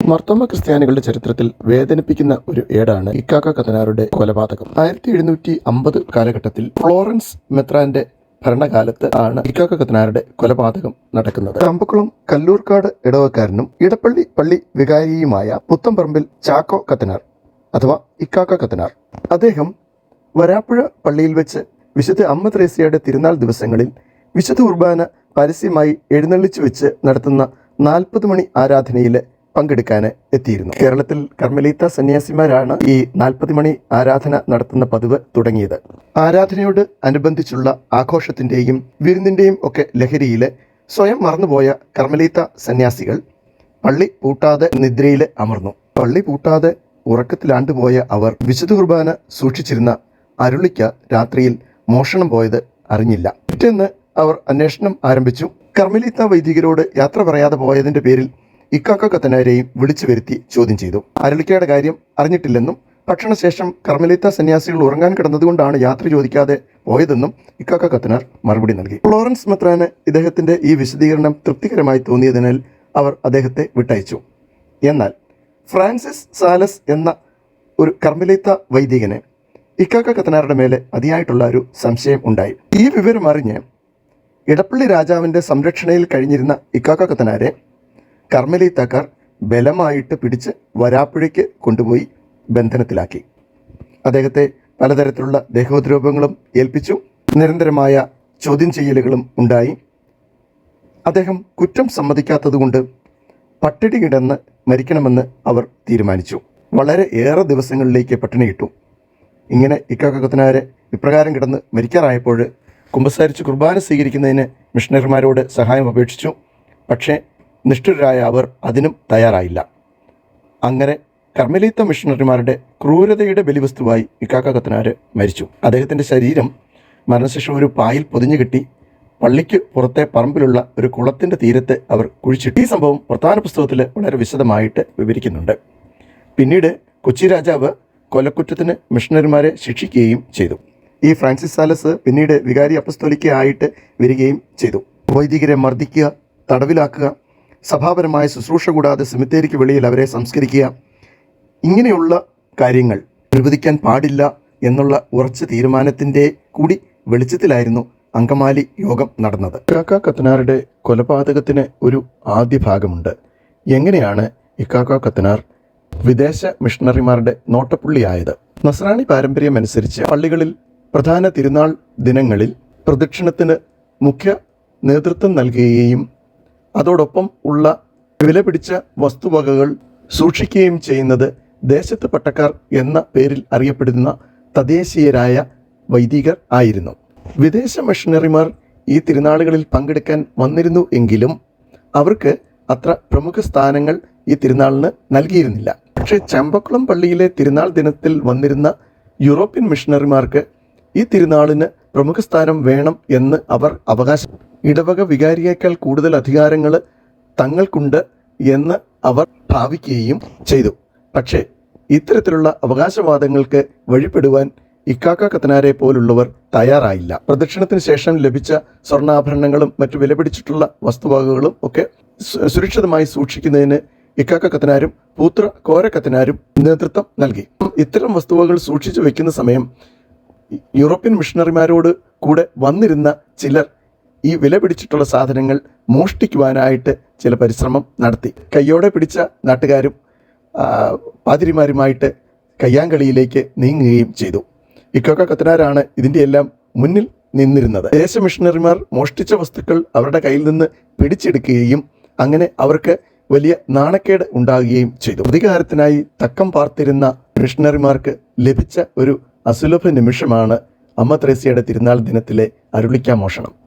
മർത്തോമ ക്രിസ്ത്യാനികളുടെ ചരിത്രത്തിൽ വേദനിപ്പിക്കുന്ന ഒരു ഏടാണ് ഇക്കാക്ക കത്തനാരുടെ കൊലപാതകം. ആയിരത്തി എഴുന്നൂറ്റി അമ്പത് കാലഘട്ടത്തിൽ ഫ്ലോറൻസ് മെത്രാന്റെ ഭരണകാലത്ത് ആണ് ഇക്കാക്ക കത്തനാരുടെ കൊലപാതകം നടക്കുന്നത്. കമ്പക്കുളം കല്ലൂർക്കാട് ഇടവക്കാരനും ഇടപ്പള്ളി പള്ളി വികാരിയുമായ പുത്തംപറമ്പിൽ ചാക്കോ കത്തനാർ അഥവാ ഇക്കാക്ക കത്തനാർ അദ്ദേഹം വരാപ്പുഴ പള്ളിയിൽ വെച്ച് വിശുദ്ധ അമ്മ ത്രേസ്യയുടെ തിരുനാൾ ദിവസങ്ങളിൽ വിശുദ്ധ കുർബാന പരസ്യമായി എഴുന്നള്ളിച്ചു വെച്ച് നടത്തുന്ന നാൽപ്പത് മണി ആരാധനയിൽ പങ്കെടുക്കാൻ എത്തിയിരുന്നു. കേരളത്തിൽ കർമ്മലീത്ത സന്യാസിമാരാണ് ഈ നാൽപ്പത് മണി ആരാധന നടത്തുന്ന പതിവ് തുടങ്ങിയത്. ആരാധനയോട് അനുബന്ധിച്ചുള്ള ആഘോഷത്തിന്റെയും വിരുന്നിന്റെയും ഒക്കെ ലഹരിയിൽ സ്വയം മറന്നുപോയ കർമ്മലീത്ത സന്യാസികൾ പള്ളി പൂട്ടാതെ നിദ്രയിൽ അമർന്നു. പള്ളി പൂട്ടാതെ ഉറക്കത്തിലാണ്ടുപോയ അവർ വിശുദ്ധ കുർബാന സൂക്ഷിച്ചിരുന്ന അരുളിക്ക രാത്രിയിൽ മോഷണം പോയത് അറിഞ്ഞില്ല. പിറ്റേന്ന് അവർ അന്വേഷണം ആരംഭിച്ചു. കർമ്മലീത്ത വൈദികരോട് യാത്ര പറയാതെ പോയതിന്റെ പേരിൽ ഇക്കാക്ക കത്തനാരെയും വിളിച്ചു വരുത്തി ചോദ്യം ചെയ്തു. അരളിക്കയുടെ കാര്യം അറിഞ്ഞിട്ടില്ലെന്നും ഭക്ഷണശേഷം കർമ്മലീത്ത സന്യാസികൾ ഉറങ്ങാൻ കിടന്നതുകൊണ്ടാണ് യാത്ര ചോദിക്കാതെ പോയതെന്നും ഇക്കാക്ക കത്തനാർ മറുപടി നൽകി. ഫ്ലോറൻസ് മെത്രാന് ഇദ്ദേഹത്തിന്റെ ഈ വിശദീകരണം തൃപ്തികരമായി തോന്നിയതിനാൽ അവർ അദ്ദേഹത്തെ വിട്ടയച്ചു. എന്നാൽ ഫ്രാൻസിസ് സാലസ് എന്ന ഒരു കർമ്മലീത്ത വൈദികന് ഇക്കാക്ക കത്തനാരുടെ മേലെ അതിയായിട്ടുള്ള ഒരു സംശയം ഉണ്ടായി. ഈ വിവരം അറിഞ്ഞ് ഇടപ്പള്ളി രാജാവിന്റെ സംരക്ഷണയിൽ കഴിഞ്ഞിരുന്ന ഇക്കാക്ക കത്തനാരെ കർമ്മലീത്തക്കാർ ബലമായിട്ട് പിടിച്ച് വരാപ്പുഴയ്ക്ക് കൊണ്ടുപോയി ബന്ധനത്തിലാക്കി. അദ്ദേഹത്തെ പലതരത്തിലുള്ള ദേഹോദ്രോഗങ്ങളും ഏൽപ്പിച്ചു. നിരന്തരമായ ചോദ്യം ചെയ്യലുകളും ഉണ്ടായി. അദ്ദേഹം കുറ്റം സമ്മതിക്കാത്തതുകൊണ്ട് പട്ടിണി കിടന്ന് മരിക്കണമെന്ന് അവർ തീരുമാനിച്ചു. വളരെ ഏറെ ദിവസങ്ങളിലേക്ക് പട്ടിണി കിട്ടും. ഇങ്ങനെ ഇക്കാക്കത്തിനാരെ ഇപ്രകാരം കിടന്ന് മരിക്കാറായപ്പോൾ കുമ്പസാരിച്ച് കുർബാന സ്വീകരിക്കുന്നതിന് മിഷണറിമാരോട് സഹായം അപേക്ഷിച്ചു. പക്ഷേ നിഷ്ഠുരായ അവർ അതിനും തയ്യാറായില്ല. അങ്ങനെ കർമ്മലീത്ത മിഷണറിമാരുടെ ക്രൂരതയുടെ ബലിവസ്തുവായി ഇക്കാക്ക കത്തനാർ മരിച്ചു. അദ്ദേഹത്തിന്റെ ശരീരം മരണശേഷം ഒരു പായിൽ പൊതിഞ്ഞു കിട്ടി പള്ളിക്ക് പുറത്തെ പറമ്പിലുള്ള ഒരു കുളത്തിന്റെ തീരത്തെ അവർ കുഴിച്ചിട്ടു. ഈ സംഭവം പ്രധാന പുസ്തകത്തിൽ വളരെ വിശദമായിട്ട് വിവരിക്കുന്നുണ്ട്. പിന്നീട് കൊച്ചി രാജാവ് കൊലക്കുറ്റത്തിന് മിഷണറിമാരെ ശിക്ഷിക്കുകയും ചെയ്തു. ഈ ഫ്രാൻസിസ് സാലസ് പിന്നീട് വികാരി അപ്പസ്തോലിക്കയായിട്ട് വരികയും ചെയ്തു. വൈദികരെ മർദ്ദിക്കുക തടവിലാക്കുക സഭാപരമായ ശുശ്രൂഷ കൂടാതെ സെമിത്തേരിക്ക് വെളിയിൽ അവരെ സംസ്കരിക്കുക. ഇങ്ങനെയുള്ള കാര്യങ്ങൾ അനുവദിക്കാൻ പാടില്ല എന്നുള്ള ഉറച്ച തീരുമാനത്തിന്റെ കൂടി വെളിച്ചത്തിലായിരുന്നു അങ്കമാലി യോഗം നടന്നത്. ഇക്കാക്ക കത്തനാറുടെ കൊലപാതകത്തിന് ഒരു ആദ്യ ഭാഗമുണ്ട്. എങ്ങനെയാണ് ഇക്കാക്ക കത്തനാർ വിദേശ മിഷണറിമാരുടെ നോട്ടപ്പുള്ളിയായത്? നസ്രാണി പാരമ്പര്യം അനുസരിച്ച് പള്ളികളിൽ പ്രധാന തിരുനാൾ ദിനങ്ങളിൽ പ്രദക്ഷിണത്തിന് മുഖ്യ നേതൃത്വം നൽകുകയും അതോടൊപ്പം ഉള്ള വിലപിടിച്ച വസ്തുവകകൾ സൂക്ഷിക്കുകയും ചെയ്യുന്നത് ദേശത്ത് പട്ടക്കാർ എന്ന പേരിൽ അറിയപ്പെടുന്ന തദ്ദേശീയരായ വൈദികർ ആയിരുന്നു. വിദേശ മിഷണറിമാർ ഈ തിരുനാളുകളിൽ പങ്കെടുക്കാൻ വന്നിരുന്നു എങ്കിലും അവർക്ക് അത്ര പ്രമുഖ സ്ഥാനങ്ങൾ ഈ തിരുനാളിന് നൽകിയിരുന്നില്ല. പക്ഷേ ചമ്പക്കുളം പള്ളിയിലെ തിരുനാൾ ദിനത്തിൽ വന്നിരുന്ന യൂറോപ്യൻ മിഷണറിമാർക്ക് ഈ തിരുനാളിന് പ്രമുഖ സ്ഥാനം വേണം എന്ന് അവർ അവകാശ ഇടവക വികാരിയേക്കാൾ കൂടുതൽ അധികാരങ്ങൾ തങ്ങൾക്കുണ്ട് എന്ന് അവർ ഭാവിക്കുകയും ചെയ്തു. പക്ഷേ ഇത്തരത്തിലുള്ള അവകാശവാദങ്ങൾക്ക് വഴിപ്പെടുവാൻ ഇക്കാക്ക കത്തനാരെ പോലുള്ളവർ തയ്യാറായില്ല. പ്രദക്ഷിണത്തിന് ശേഷം ലഭിച്ച സ്വർണാഭരണങ്ങളും മറ്റു വിലപിടിച്ചിട്ടുള്ള വസ്തുവകകളും ഒക്കെ സുരക്ഷിതമായി സൂക്ഷിക്കുന്നതിന് ഇക്കാക്ക കത്തനാരും പൂത്ര കോര കത്തനാരും നേതൃത്വം നൽകി. ഇത്തരം വസ്തുവകൾ സൂക്ഷിച്ചു വെക്കുന്ന സമയം യൂറോപ്യൻ മിഷണറിമാരോട് കൂടെ വന്നിരുന്ന ചിലർ ഈ വില പിടിച്ചിട്ടുള്ള സാധനങ്ങൾ മോഷ്ടിക്കുവാനായിട്ട് ചില പരിശ്രമം നടത്തി. കയ്യോടെ പിടിച്ച നാട്ടുകാരും പാതിരിമാരുമായിട്ട് കയ്യാങ്കളിയിലേക്ക് നീങ്ങുകയും ചെയ്തു. ഇക്കൊക്കെ കത്തനാരാണ് ഇതിന്റെ എല്ലാം മുന്നിൽ നിന്നിരുന്നത്. ദേശ മിഷണറിമാർ മോഷ്ടിച്ച വസ്തുക്കൾ അവരുടെ കയ്യിൽ നിന്ന് പിടിച്ചെടുക്കുകയും അങ്ങനെ അവർക്ക് വലിയ നാണക്കേട് ഉണ്ടാകുകയും ചെയ്തു. പ്രതികാരത്തിനായി തക്കം പാർത്തിരുന്ന മിഷണറിമാർക്ക് ലഭിച്ച ഒരു അസുലഭ നിമിഷമാണ് അമ്മ ത്രേസ്യയുടെ തിരുനാൾ ദിനത്തിലെ അരുളിക്കാമോഷണം.